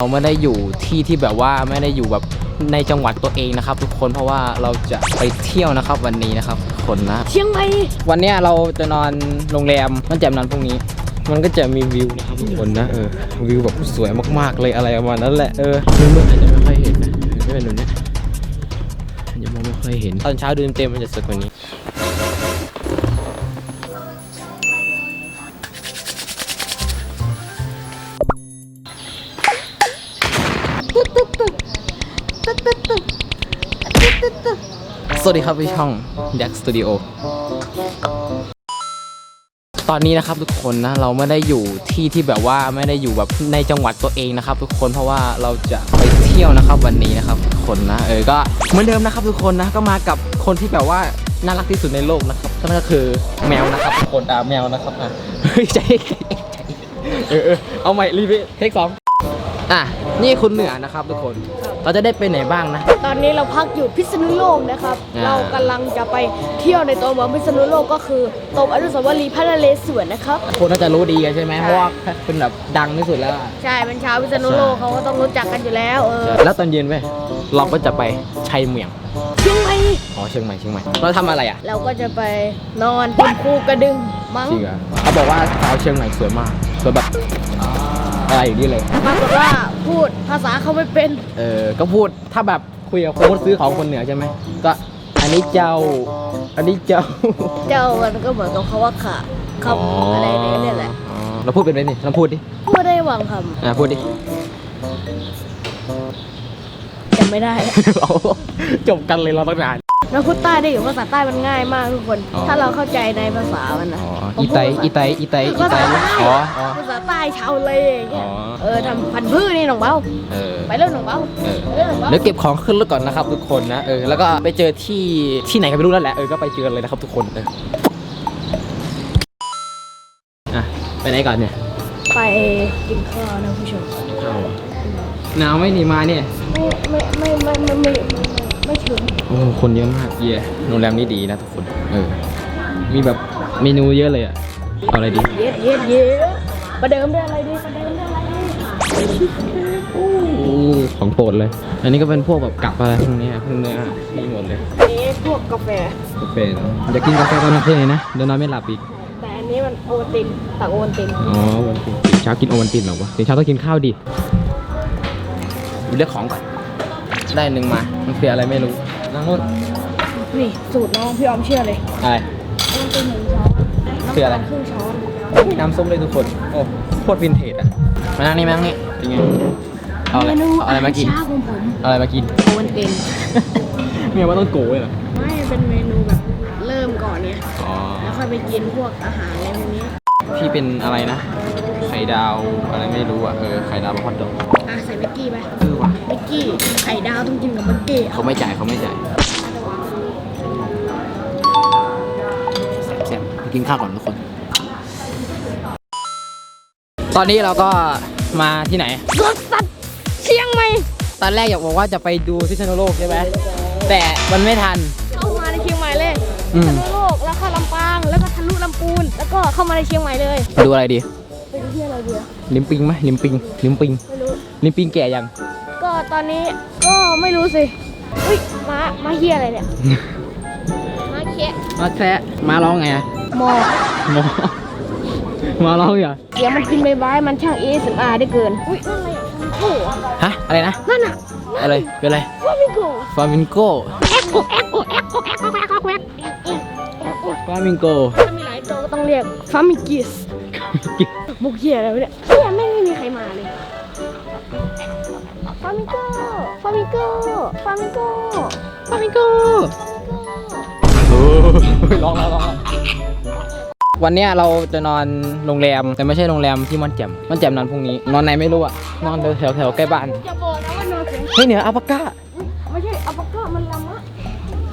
เราไม่ได้อยู่ที่ที่แบบว่าไม่ได้อยู่แบบในจังหวัดตัวเองนะครับ ทุกคนเพราะว่าเราจะไปเที่ยวนะครับวันนี้นะครับทุกคนนะเชียงใหม่วันเนี้ยเราจะนอนโรงแรมมันแจ่มนอนพรุ่งนี้ มันก็จะมีวิวนะครับทุกคนนะเออวิวแบบสวยมากๆเลยอะไรประมาณนั้นแหละเออมืดๆอาจจะไม่ค่อยเห็นนะไม่เป็นแบบเนี้ยยังมองไม่ค่อยเห็นตอนเช้าดูเต็มๆมันจะสวยกว่านี้ สวัสดีครับพี่ช่อง Jack Studio ตอนนี้นะครับทุกคนนะเราไม่ได้อยู่ที่ที่แบบว่าไม่ได้อยู่แบบในจังหวัดตัวเองนะครับ ทุกคนเพราะว่าเราจะไปเที่ยวนะครับวันนี้นะครับทุกคนนะเออก็เหมือนเดิมนะครับทุกคนนะก็มากับคนที่แบบว่าน่ารักที่สุดในโลกนะครับก็นั่นก็คือแมวนะครับทุกคนอ่าแมวนะครับอะเฮ้ยใจเออเอาใหม่รีบเทคสองอะ นี่คุณเหนือนะครับทุกคน เราจะได้ไปไหนบ้างนะ ตอนนี้เราพักอยู่พิษณุโลกนะครับ อ่า เรากำลังจะไปเที่ยวในตัวเมืองพิษณุโลกก็คือตรงอนุสาวรีย์พระนเรศวรนะครับ คนน่าจะรู้ดีกันใช่ไหมเพราะว่าเป็นแบบดังที่สุดแล้วอะ ใช่เป็นชาวพิษณุโลกเขาก็ต้องรู้จักกันอยู่แล้ว เออแล้วตอนเย็นเว้ยเราก็จะไปชัยเมียงเชียงใหม่อ๋อเชียงใหม่เชียงใหม่เราทำอะไรอะเราก็จะไปนอนบนภูกระดึงมั้งจริงเหรอเขาบอกว่าสาวเชียงใหม่สวยมากสวยแบบอะไรอย่างนี้เลย ปรากฏว่า พูดภาษาเขาไม่เป็นเออก็พูดถ้าแบบคุยกับคนซื้อของคนเหนือใช่ไหมก็อันนี้เจ้า อันนี้เจ้าเจ้ามันก็เหมือนกับเขาว่าขาคำอะไรเนี่ยแหละอ๋อเราพูดเป็นไหมนี่เราพูดดิไม่ได้หวังคอะพูดดิำจำ ไม่ได้ เอาจบกันเลยเราต้องนาน เราพูดใต้ได้อยู่ภาษาใต้มันง่ายมากทุกคน อ๋อ ถ้าเราเข้าใจในภาษามันนะอ๋อผมอีพูดไตภาษาอีไตอีไตอีภาไตษาใต้อ๋ออ๋อ ภาษาใต้ชาวเลอย่างเงี้ยอ๋อ เออทำพันธุ์พืชนี่หนองเบ้า เออ ไปเรื่องหนองเบ้าเออ ไปเรื่องหนองเบ้า เดี๋ยวเก็บของขึ้นรถก่อนนะครับทุกคนนะเออแล้วก็ไปเจอที่ที่ไหนก็ไม่รู้แล้วแหละเออก็ไปเจอกันเลยนะครับทุกคนเอออะไปไหนก่อนเนี่ยไปกินข้าวนะผู้ชม ข้าว หนาวไม่หนีมาเนี่ย ไม่ไม่ไม่ไม่ไม่ไม่ไม่ถึงโอ้คนเยอะมากเย่โรงแรมนี้ดีนะทุกคน เออ มีแบบเมนูเยอะเลยอะเอาอะไรดี เย็ดเย็ดเย็ดประเดิมด้วยอะไรดีประเดิมด้วยอะไรดีของโปรดเลย อันนี้ก็เป็นพวกแบบกับอะไรพวกนี้พวกเนื้อมีหมดเลย อันนี้พวกกาแฟ กาแฟอยากกินกาแฟตอนกลางคืนเลยนะเดี๋ยวนอนไม่หลับอีก แต่อันนี้มันโอตินตักโอติน อ๋อโอตินเช้ากินโอวันตินเหรอวะเดี๋ยวเช้าต้องกินข้าวดิ เลือกของก่อนได้หนึ่งมา มันคืออะไรไม่รู้นั่งนู่นนี่สูตรน้องพี่ออมเชื่อเลยอะไรโอวัลตินหนึ่งช้อนคืออะไร น้ำตาลครึ่งช้อนมีน้ำส้มเลยทุกคน โอ้โคตรวินเทจอะมานั่งนี่มานั่งนี่เป็นไงเอาอะไรมนูเอาอะไรมากิน เช้าของผมเอาอะไรมากิน โอวัลตินเมียว่าต้องโกยเหรอไม่เป็นเมนูแบบเริ่มก่อนเนี่ยอ๋อ แล้วค่อยไปกินพวกอาหารอะไรพวกนี้ พี่เป็นอะไรนะ ไข่ดาวอะไรไม่รู้อะเออ ไข่ดาวกับฮอทดอกอะใส่เบกกี้ไปเออว่ะเบกกี้ไข่ดาวต้องกินกับเบกกี้เขาไม่จ่ายเขาไม่จ่ายแซ่บๆไปกินข้าวก่อนทุกคน ตอนนี้เราก็มาที่ไหนสวนสัตว์เชียงใหม่ตอนแรกอยากบอกว่าจะไปดูพิษณุโลกใช่ไหมแต่มันไม่ทันเข้ามาในเชียงใหม่เลยอืมทะลุโล งแล้วก็ทะลุลำพูน แล้วก็เข้ามาในเชียงใหม่เลยดูอะไรดีไปดูที่อะไรดีอะลิมปิงไหมลิมปิงลิมปิงไม่รู้ ลิมปิงแก่ยัง ก็ตอนนี้ก็ไม่รู้สิอุ้ยม้าม้าเฮียอะไรเนี่ย ม้าแคะมาแคระมาร้องไงอะมอมามาร้องเหรอเสียงมันกินใบไม้มันช่าง ASMR ได้เกิน อุ้ยนั่นอะไรอะฟามิโก้เหรอฮะอะไรนะนั่นอะอะไรเป็นอะไรฟามิโก้ฟามิงโกแอ็กโกแอ็กโกแอ็กโกแอ็กโกแอ็กโกแอ็กโก ฟามิงโกถ้ามีหลายตัวก็ต้องเรียกฟามิกิสบุกเฮียอะไรวะเนี่ยเฮียแม่งไม่มีใครมาเลยฟามิโก้ฟามิโก้ฟามิโก้ฟามิงโกร้องแล้วร้องวันเนี้ยเราจะนอนโรงแรมแต่ไม่ใช่โรงแรมที่มันแจ่มมันแจ่มนอนพรุ่งนี้ นอนไหนไม่รู้อะนอนแถวแถวๆใกล้บ้านอย่าบอกนะว่านอนเสียงเฮ้ยเหนืออัลปาก้า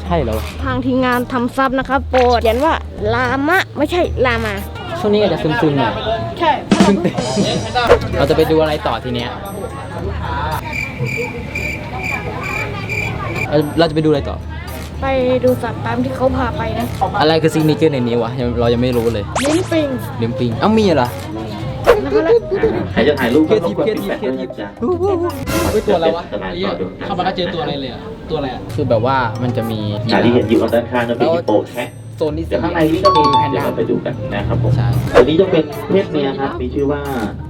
ใช่เหรอทางทีมงานทำซับนะครับโปรดเขียนว่าลามะไม่ใช่ลามา ช่วงนี้อาจจะซึมๆหน่อยใช่เพิ่งตื่นเราจะไปดูอะไรต่อทีเนี้ยเราเราจะไปดูอะไรต่อ ไปดูสัตว์ตามที่เขาพาไปนะอะไรคือซิกเนเจอร์ในนี้วะยังเรายังไม่รู้เลย ลิ้นปิงลิมปิงเอ้ามีเหรอนะคะแล้ว ใครจะถ่ายรูปเครียดก็ทีกดเครียดติดทีแปะเครียดด้วยทีนะจ๊ะเฮ้ยตัวอะไรวะสไลด์เหี้ยต่อดูเข้ามาก็เจอตัวอะไรเลยอะตัวอะไรอะคือแบบว่ามันจะมีอ่าที่เห็นอยู่ด้านข้างนั่นเป็นฮิปโปแคะโซนที่เดี๋ยวข้างในนี่ก็มีแพนเดี๋ยวด้าเราไปดูกันนะครับผมใช่อันนี้จะเป็นเพศเมียครับ มีชื่อว่า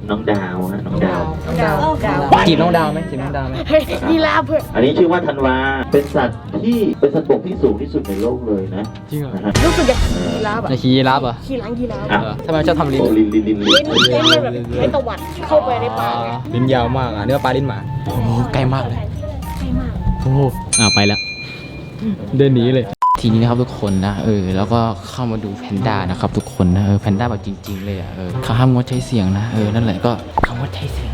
น้องดาวฮะน้องดาว ดาวดาวจีบน้องดาวไหมจีบน้องดาวไหมเฮ้ยยีราฟเพื่อนอันนี้ชื่อว่าธันวา เป็นสัตว์ที่เป็นสัตว์บกที่สูงที่สุดในโลกเลยนะจริงเหรอนะฮะรู้สึกอยากขี่ยีราฟอะไอ้ขี้รับเหรอขี่หลังยีราฟอะเออทำไมชอบทำลิ้นโอ้ลินลินลินลิเล่นนเล่นมันแบบใช้ตะวัดเข้าไปในปากไงลิ้นยาวมากอะเนื้อปลาลิ้นหมาโอ้ใกล้มากเลยใช่มากโอ้อ่าไปแล้วเดินหนีเลย ทีนี้นะครับทุกคนนะเออแล้วก็เข้ามาดูแพนด้านะครับทุกคนนะเออแพนด้าแบบจริง ๆ เลยอะเออเขาห้ามงดใช้เสียงนะเออนั่นแหละก็เขางดใช้เสียง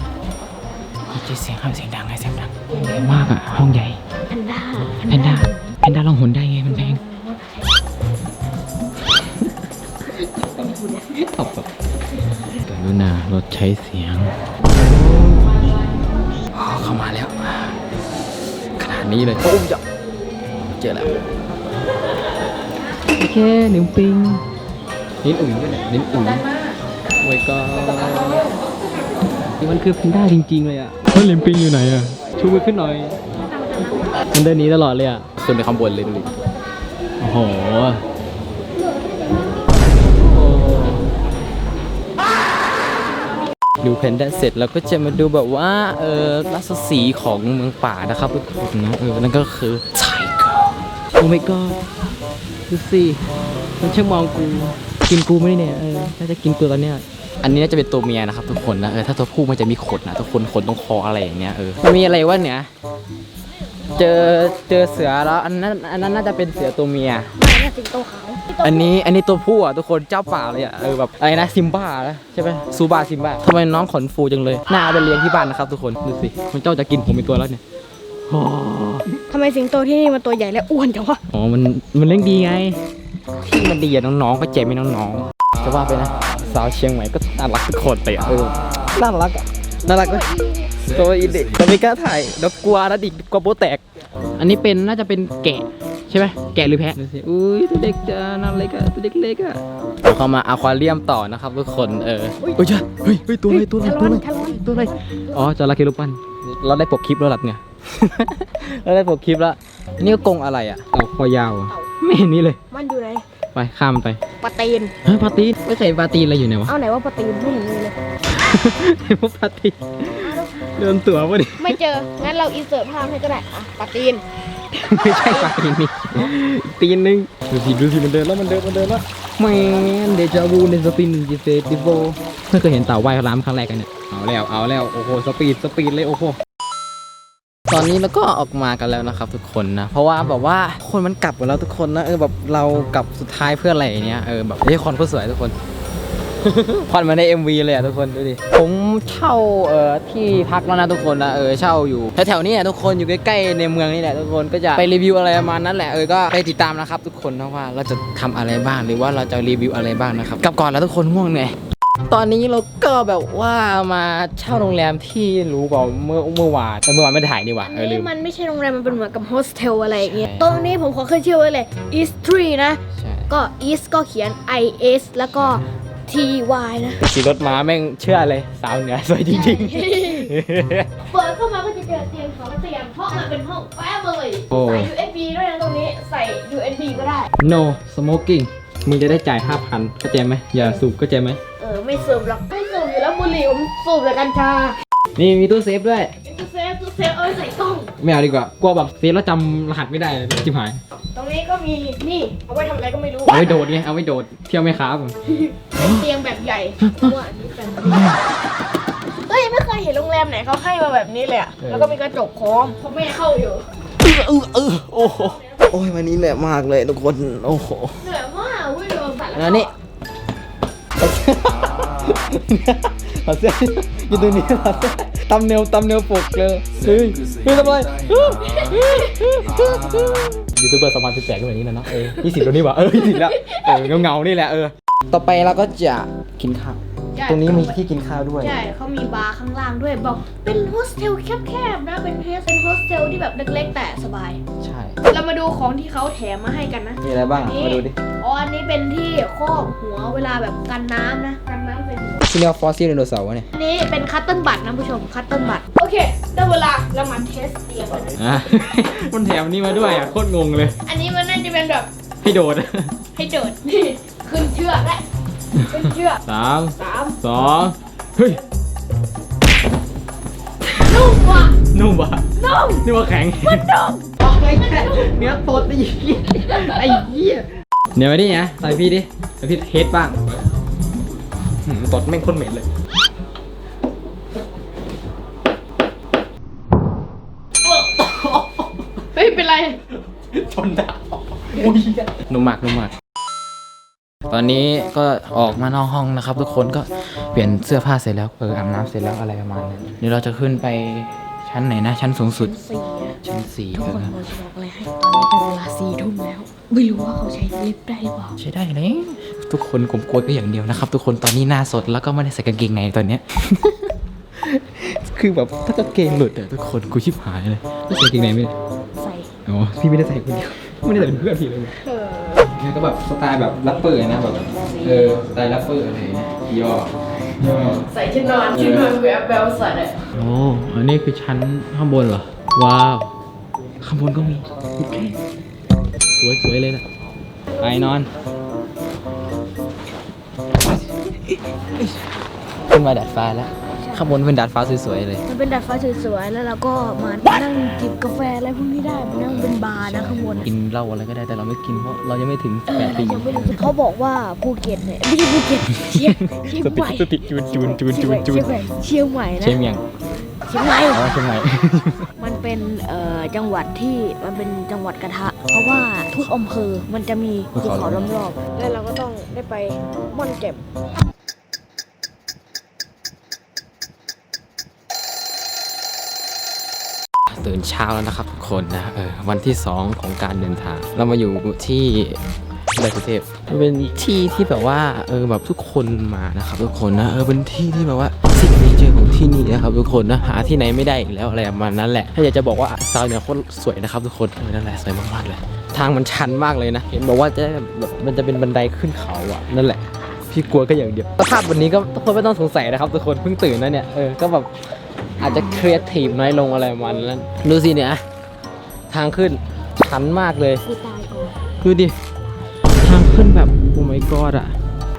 งดใช้เสียงห้ามเสียงดังไงเสียงดังห้องใหญ่มากอะห้องใหญ่แพนด้าแพนด้าแพนด้าลองหนได้ไงมันแพงตบแบบกรุณาลดใช้เสียงอ๋อเข้ามาแล้ว ขนาดนี้เลยโอ้ยจะเจอแล้ว โอเคหนึ่งปิงนิ้นอุ่ยด้วยเนี่ยนิ้นอุ่ยโอ้ยก็นี่มันคือแพนด้าจริง ๆ เลยอะเฮ้ยลิมปิงอยู่ไหนอะ ชูมือขึ้นหน่อย มันเดินหนี้ตลอดเลยอะขึ้นไปข้างบนเลยดูดิโอ้โหโอ้ดูแพนด้าเสร็จเราก็จะมาดูแบบว่า เออรัศสีของเมืองป่านะครับทุกคนนะเออนั่นก็คือไทเกอ ร์โอ้ my god ดูสิมันช่างมองกู กินกูไหม่เนี่ยเออน่าจะกินกูตอนเนี้ยอันนี้น่าจะเป็นตัวเมียนะครับทุกคนนะเออถ้าตัวผู้มันจะมีขนนะทุกคนขนตรงคออะไรอย่างเงี้ยเออมันมีอะไรวะเนี่ยเจอเจอเสือแล้วอันนั้นอันนั้นน่าจะเป็นเสือตัวเมียไม่เนี่ยสิงโตขาวอันนี้อันนี้ตัวผู้อะทุกคนเจ้าป่าเลยอะเออแบบอะไรนะซิมบ้านะใช่ไหมซูบาซิมบ้าทำไมน้องขนฟูจังเลยน่าเอาไปเลี้ยงที่บ้านนะครับทุกคนดูสิมันเจ้าจะกินผมเป็นตัวแล้วเนี่ยอ๋อ ทำไมสิงโตที่นี่มันตัวใหญ่และอ้วนจังวะอ๋อ มัน มันเลี้ยงดีไง ที่มันดีอะน้องๆ ก็เจ็บไม่น้องๆ จะว่าไปนะ สาวเชียงใหม่ก็น่ารักทุกคนเลยอะเออน่ารักอะน่ารักเลยตัวอีเด็กแต่ไม่กล้าถ่ายเดี๋ยวกลัวนะดิกลัวโป๊แตก อันนี้เป็นน่าจะเป็นแกะใช่ไหมแกะหรือแพะดูสิอุ้ยตัวเด็กจ้าน่าเล็กอะตัวเด็กเล็กอะเราเข้ามาอควาเรียมต่อนะครับทุกคนเออเฮ้ยจ้ะเฮ้ยเฮ้ยตัวอะไรตัวอะไรทะตัวลอะไรอนทะลอนตัวอะไรอ๋อจระเข้รูปปั้นเราได้ปกคลิปแล้วหลับไง เราได้ปกคลิปแล้วนี่ก็กรงอะไรอะเอาคอยาวอะไม่เห็นนี่เลย มันอยู่ไหนไปข้ามมันไปปลาตีนเฮ้ยปาตีนไม่เคยปาตีนอะไรอยู่ไหนวะ เอาไหนว่าปลาตีนไม่เห็นมีเลยไอ้พวกปาตีนเดินตัววะดิไม่เจอ งั้นเราอินเสิร์ตภาพให้ก็ได้อะปลาตีนไม่ใช่ปลาตีนนี่ตีนนึงดูสิดูสิมันเดินแล้วมันเดินมันเดินแล้วแมนเดจาวูในสปินจิเซติโบเพิ่งเคยเห็นเต่าว่ายน้ำครั้งแรกกันเนี่ยเอาแล้วเอาแล้วโอ้โหสปีดสปีดเลยโอ้โห ตอนนี้เราก็ออกมากันแล้วนะครับ ทุกคนนะ เพราะว่าแบบว่าคนมันกลับหมดแล้วทุกคนนะเออแบบเรากลับสุดท้ายเพื่ออะไรเงี้ยเออแบบเฮ้ยคอนก็สวยทุกคนควันมาใน MV เลยอะทุกคนดูดิผมเช่าเอ่อที่พักแล้วนะทุกคนนะเออเช่าอยู่แถวๆนี้อะทุกคนอยู่ใกล้ๆในเมืองนี่แหละทุกคนก็จะไปรีวิวอะไรประมาณนั้นแหละเออก็ไปติดตามนะครับทุกคนนะว่าเราจะทำอะไรบ้างหรือว่าเราจะรีวิวอะไรบ้างนะครับกลับก่อนแล้วทุกคนง่วงเหนื่อย ตอนนี้เราก็แบบว่ามาเช่าโรงแรมที่รู้เปล่าเมื่อเมื่อวานเออเมื่อวานไม่ได้ถ่ายนี่หว่าเออลืนี่ม มันไม่ใช่โรงแรมมันเป็นเหมือนกับโฮสเทลอะไรอย่างเงี้ย ใช่ ตรงนี้ผมขอขึ้นชื่อไว้เลย East Tree นะ ใช่ก็ East ก็เขียน I S แล้วก็ T Y นะ ขี่รถมาแม่งเชื่อเลย สาวเหนือสวยจริงๆ เปิดเข้ามาก็จะเจอเตียงสองเตียงเพราะมันเป็นห้อง Family โอ้ ใส่ USB ด้วยนะตรงนี้ใส่ USB ก็ได้ no smoking มึงจะได้จ่าย 5,000เข้าใจไหมอย่าสูบเข้าใจไหมเออไม่สูบหรอกไม่สูบอยู่แล้วบุหรี่ผมสูบแต่กัญชานี่มีตู้เซฟด้วยตู้เซฟตู้เซฟเอาไว้ใส่กล้อง ไม่เอาดีกว่ากลัวแบบเซฟแล้วจำรหัสไม่ได้จิบหาย ตรงนี้ก็มีนี่เอาไว้ทำอะไรก็ไม่รู้เอาไว้โดดไงเอาไว้โดดเที่ยวไม่ค้าบเป็นเตียงแบบใหญ่เพราะว่าอันนี้เป็นเฮ้ยไม่เคยเห็นโรงแรมไหนเขาให้มาแบบนี้เลยอะแล้วก็มีกระจกโค้งเพราะแม่เข้าอยู่เออเออเออโอ้โหโอ้ยวันนี้เหนื่อยมากเลยทุกคนโอ้โหเหนื่อยมากเว้ยโดนสัตว์อันนี้ เอาเสื้ออยู่ตรงนี้เอาเสื้อตำเนวตำเนวปกเลยเฮ้ยเฮ้ยทำไมยูทูบเบอร์สองพันสิบแปดก็แบบนี้นะเนาะเออยี่สิบแล้วนี่หว่าเออยี่สิบแล้วเออเงาเงาๆนี่แหละเออต่อไปเราก็จะกินข้าว ตรงนี้มีที่กินข้าวด้วย ใช่เขามีบาร์ข้างล่างด้วยบอกเป็นโฮสเทลแคบๆนะเป็นเฮสเป็นโฮสเทลที่แบบเล็กๆ แต่สบาย ใช่ เรามาดูของที่เขาแถมมาให้กันนะ มีอะไรบ้างนี่มาดูดิ อ๋ออันนี้เป็นที่ครอบหัวเวลาแบบกันน้ำนะกันน้ำเป็นหัวที่เรียกว่าฟอสซิลไดโนเสาร์วะเนี่ย อันนี้เป็นคัตเติ้ลบัตนะผู้ชมคัตเติ้ลบัตโอเคได้เวลาเรามาเทสเตียงกันอะ มันแถมนี่มาด้วยอะโคตรงงเลย อันนี้มันน่าจะเป็นแบบให้โดดให้เดินนี่ขึ้นเชือกและขึ้น เชือกสามสามสองเฮ้ยนุ่มว่ะนุ่มปะนุ่มนี่ว่าแข็งมันนุ่มเนื้อตัวตีไอ้เหี้ยเดี๋ยวมาดินะใส่พี่ดิใส่พี่เทสบ้างหืมตดแม่งโคนเหม็นเลยเฮ้ยเป็นไรชนดาวนุ่มมากนุ่มมาก ตอนนี้ก็ออกมานอกห้องนะครับ ทุกคนก็เปลี่ยนเสื้อผ้าเสร็จแล้วเอออาบน้ำเสร็จแล้วอะไรประมาณนั้นเดี๋ยวเราจะขึ้นไปชั้นไหนนะ ชั้นสูงสุด สี่อะชั้นสี่ทุกเอคนอเราจะบอกอะไรให้ตอนนี้เป็นเวลาสี่ทุ่มแล้ว ไม่รู้ว่าเขาใช้ลิฟต์ได้หรือเปล่าใช้ได้เลยทุกคนผมกลัวก็อย่างเดียวนะครับ ทุกคนตอนนี้หน้าสดแล้วก็ไม่ได้ใส่กางเกงในตอนเนี้ย คือแบบถ้ากางเกงหลุดอะทุกคนกูชิบหายเลยไม่ใส่กางเกงในไม่ได้ใส่อ๋อพี่ไม่ได้ใส่คนเดียวไม่ได้ใส่เป็นเพื่อนพี่เลย เออ นี่ก็แบบสไตล์แบบแรปเปอร์นะแบบเออสไตล์แรปเปอร์อะไรอย่างเงี้ยย่อย่อใส่ชุดนอนชุดนอนแบบแบบใส่เลยโอ้อันนี้คือชั้นข้างบนเหรอ ว้าว ข้างบนก็มีโอเคสวยสวยเลยนะไปนอน ขึ้นมาดาดฟ้าแล้ว ข้างบนเป็นดาดฟ้าสวยๆเลย มันเป็นดาดฟ้าสวยๆ แล้วเราก็มานั่งจิบกาแฟอะไรพวกนี้ได้มานั่งเป็นบาร์นะข้างบนกินเหล้าอะไรก็ได้แต่เราไม่กินเพราะเรายังไม่ถึงแปดปียังไม่รู้เขาบอกว่าภูเก็ตเนี่ยไม่ใช่ภูเก็ตเชียงเชียงสใหติม่สติจูนจูนจูนจูนจูนเชียงใหม่เชียงใหม่นะเชียงยังเชียงใหม่อ๋อเชียงใหม่มันเป็นเอ่อจังหวัดที่มันเป็นจังหวัดกระทะ เพราะว่าทุกอำเภอมันจะมีภูเขาล้อมรอบ แล้วเราก็ต้องได้ไปม่อนแจ่ม ตื่นเช้าแล้วนะครับทุกคนนะเออวันที่ 2 ของการเดินทาง เรามาอยู่ที่ดอยสุเทพมันเป็นที่ที่แบบว่าเออแบบทุกคนมานะครับทุกคนนะเออเป็นที่ที่แบบว่าสิ่งเนเจอของที่นี่นะครับทุกคนนะหาที่ไหนไม่ได้อีกแล้วอะไรประมาณนั้นแหละถ้าอยากจะบอกว่าซาวเนี่ยโคตรสวยนะครับทุกคนเออนั่นแหละสวยมากๆเลย ทางมันชันมากเลยนะเห็นบอกว่าจะแบบมันจะเป็นบันไดขึ้นเขาอะนั่นแหละพี่กลัวก็อย่างเดียวสภาพวันนี้ก็ทุกคนไม่ต้องสงสัยนะครับทุกคนเพิ่งตื่นนะเนี่ยเออก็แบบ อาจจะครีเอทีฟน้อยลงอะไรประมาณนั้นดูสิเนี่ย ทางขึ้นชันมากเลยกูตายก่อนดูดิ ทางขึ้นแบบโอ้ my god อะ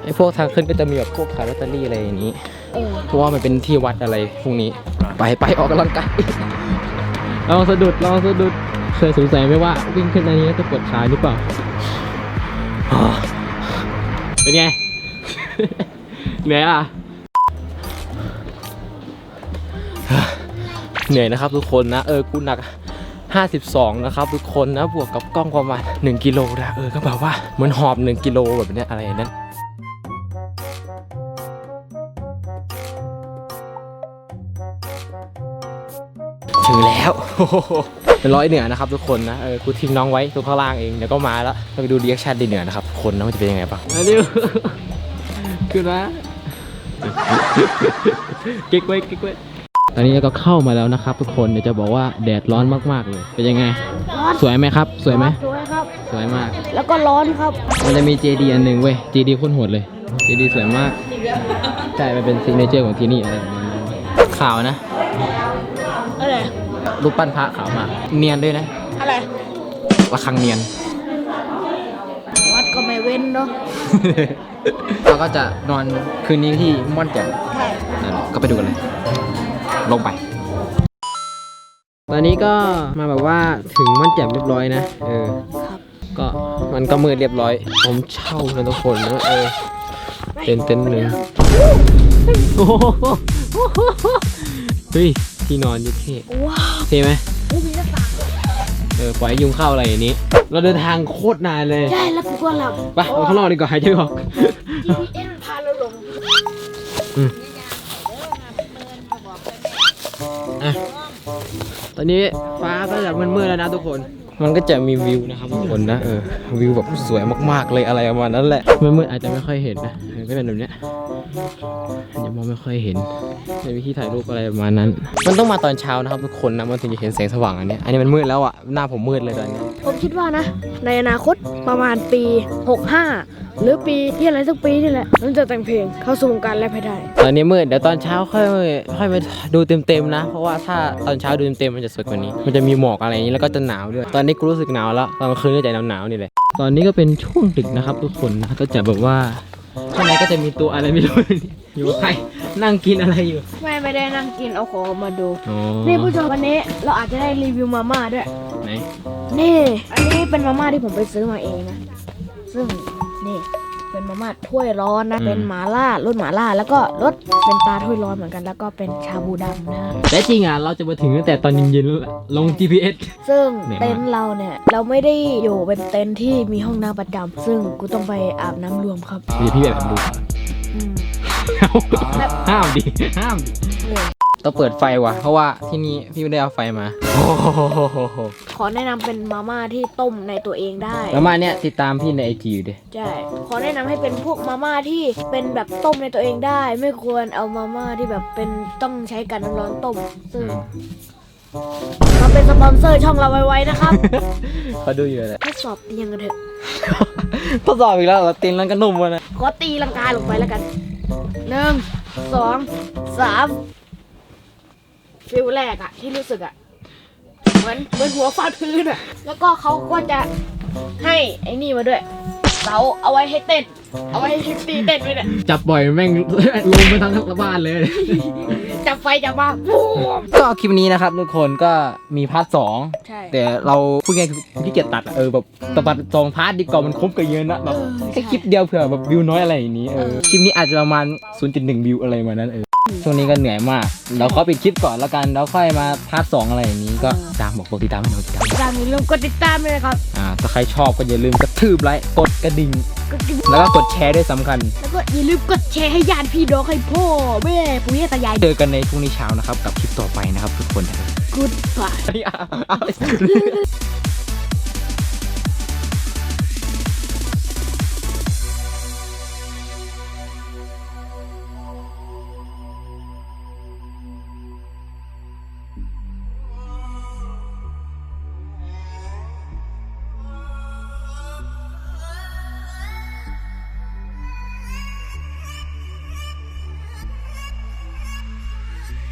ไอพวกทางขึ้นก็จะมีแบบพวกขายลอตเตอรี่อะไรอย่างนี้ เพราะว่ามันเป็นที่วัดอะไรพวกนี้ ไปไปออกกำลังกายลองสะดุดลองสะดุด เคยสงสัยไหมว่าวิ่งขึ้นอันนี้จะปวดขาหรือเปล่า เป็นไง เหนื่อยอะ เหนื่อยนะครับ ทุกคนนะเออกูหนัก 52 นะครับ ทุกคนนะบวกกับกล้องประมาณ1กิโลนะเออก็แบบว่าเหมือนหอบ 1กิโลแบบเนี้ยอะไรนั้นถึงแล้วเป็นร้อยเหนือนะครับทุกคนนะเออกูทิ้งน้องไว้ตรงข้างล่างเองเดี๋ยวก็มาแล้วเราไปดูรีแอคชั่นดีเหนือนะครับคนนะว่าจะเป็นยังไงบ้างอันนี้คือนะกิ๊กไว้เก๊กไว้ ตอนนี้ก็เข้ามาแล้วนะครับ ทุกคนเดี๋ยวจะบอกว่าแดดร้อนมากๆเลยเป็นยังไง ร้อนสวยไหมครับ สวยไหมสวยครับ สวยมาก แล้วก็ร้อนครับ มันจะมีเจดีอันหนึ่งเว้ยเจดีโคตรโหดเลยเจดีสวยมากใช่มันเป็นซิกเนเจอร์ของที่นี่อะไรประมาณนั้นขาวนะอะไรรูปปั้นพระขาวมากเนียนด้วยนะ อะไรระฆังเนียนวัดก็ไม่เว้นเนาะเราก็จะนอนคืนนี้ที่ม่อนแจ่มใช่นั่นก็ไปดูกันเลย ลงไป ตอนนี้ก็มาแบบว่าถึงม่นแจ่มเรียบร้อยนะ เออครับก็มันก็มืดเรียบร้อย ผมเช่านะทุกคนนะเออเต็นเต็นหนึ่งโอ้โหเฮ้ยที่นอนยอะเท่เท่ไหมเออปล่อยยุงเข้าอะไรอย่างนี้ เราเดินทางโคตรนานเลย ใช่ แล้วกูก็หลับ ไปเอาข้างนอกดีกว่าหายใจไม่ออก อนนี้ฟ้าก็จะมืดๆแล้วนะทุกคน มันก็จะมีวิวนะครับทุกคนนะเออวิวแบบสวยมากๆเลยอะไรประมาณนั้นแหละมืดๆอาจจะไม่ค่อยเห็นนะเออก็เป็นแบบเนี้ย อย่ามองไม่ค่อยเห็นในวิธีถ่ายรูปอะไรประมาณนั้น มันต้องมาตอนเช้านะครับทุกคนนะมันถึงจะเห็นแสงสว่างอันเนี้ยอันนี้มันมืดแล้วอะหน้าผมมืดเลยตอนนี้ผมคิดว่านะ ในอนาคตประมาณปี 65 หรือปีที่อะไรสักปีนี่แหละมันจะแต่งเพลงเข้าสู่วงการแรปให้ได้ตอนนี้มืดเดี๋ยวตอนเช้าค่อยค่อยไปดูเต็มๆนะ เพราะว่าถ้าตอนเช้าดูเต็มๆมันจะสวยกว่านี้ มันจะมีหมอกอะไรอย่างนี้แล้วก็จะหนาวด้วยตอนนี้กูรู้สึกหนาวแล้วตอนกลางคืนก็จะหนาวๆนี่แหละตอนนี้ก็เป็นช่วงดึกนะครับทุกคนนะก็จะแบบว่า ข้างในก็จะมีตัวอะไรไม่รู้ อยู่กับใครนั่งกินอะไรอยู่แม่ไม่ได้นั่งกินเอาของมาดู อ๋อนี่ผู้ชมวันนี้เราอาจจะได้รีวิวมาม่าด้วย ไหน นี่ อันนี้เป็นมาม่าที่ผมไปซื้อมาเองนะ ซึ่งนี่ เป็นมาม่าถ้วยร้อนนะ เป็นหมาล่ารสหมาล่าแล้วก็รสเป็นตาถ้วยร้อนเหมือนกัน แล้วก็เป็นชาบูดำนะแต่จริงอะเราจะมาถึงตั้งแต่ตอนเย็นๆแล้วแหละลง GPS ซึ่งเหนื่อยมากเต็นท์เราเนี่ยเราไม่ได้อยู่เป็นเต็นท์ที่มีห้องน้ำประจำซึ่งกูต้องไปอาบน้ำรวมครับเดี๋ยวพี่แบบดูอืม ห้ามดิห้ามดิ เหนื่อย ต้องเปิดไฟว่ะ เพราะว่าที่นี่พี่ไม่ได้เอาไฟมาโอ้โหขอแนะนำเป็นมาม่าที่ต้มในตัวเองได้แล้วมาเนี่ยติดตามพี่ในไอจีอยู่ดิใช่ขอแนะนำให้เป็นพวกมาม่าที่เป็นแบบต้มในตัวเองได้ ไม่ควรเอามาม่าที่แบบเป็นต้องใช้การน้ำร้อนต้มซึ่งมาเป็นสปอนเซอร์ช่องเราไว้ๆนะครับเขาดูอยู่เลยทดสอบเตียงกันเถอะทดสอบอีกแล้วเหรอตีนแล้วก็นุ่มวะนะขอตีลังกาลงไปแล้วกันหนึ่งสองสาม ฟิลแรกอะที่รู้สึกอะเหมือนเหมือนหัวฟาดพื้นอะแล้วก็เขาก็จะให้ไอ้นี่มาด้วยเสาเอาไว้ให้เต้น เอาไว้ให้คลิปตีเต้นไว้เนี่ยจับบ่อยแม่ง ลงไปทั้งบ้านเลย จับไฟจับมาบูมก็คลิปนี้นะครับทุกคนก็มีพาร์ทสองใช่ แต่เราพูดง่ายคือขี้เกียจตัดอะเออแบบตัดสองพาร์ทดีกว่ามันครบกันเยอะนะแบบเออแค่ใช่คลิปเดียวเผื่อแบบวิวน้อยอะไรอย่างนี้เออเออคลิปนี้อาจจะประมาณ 0.1 วิวอะไรมานั้นเออ ช่วงนี้ก็เหนื่อยมาก เราขอปิดคลิปก่อนแล้วกัน แล้วค่อยมาพาร์ทสองอะไรอย่างนี้ก็ตามบอกบอกติดตามให้หน่อยติดตามตามอย่าลืมกดติดตามด้วยนะครับ อ่า ถ้าใครชอบก็อย่าลืมกระทืบไลค์ กดกระดิ่ง กดติดแล้วก็กดแชร์ด้วยสำคัญ แล้วก็อย่าลืมกดแชร์ให้ญาติพี่น้องให้พ่อแม่ปู่ย่าตายายเจอกันในพรุ่งนี้เช้านะครับ กับคลิปต่อไปนะครับทุกคน กูดบายเอาเอา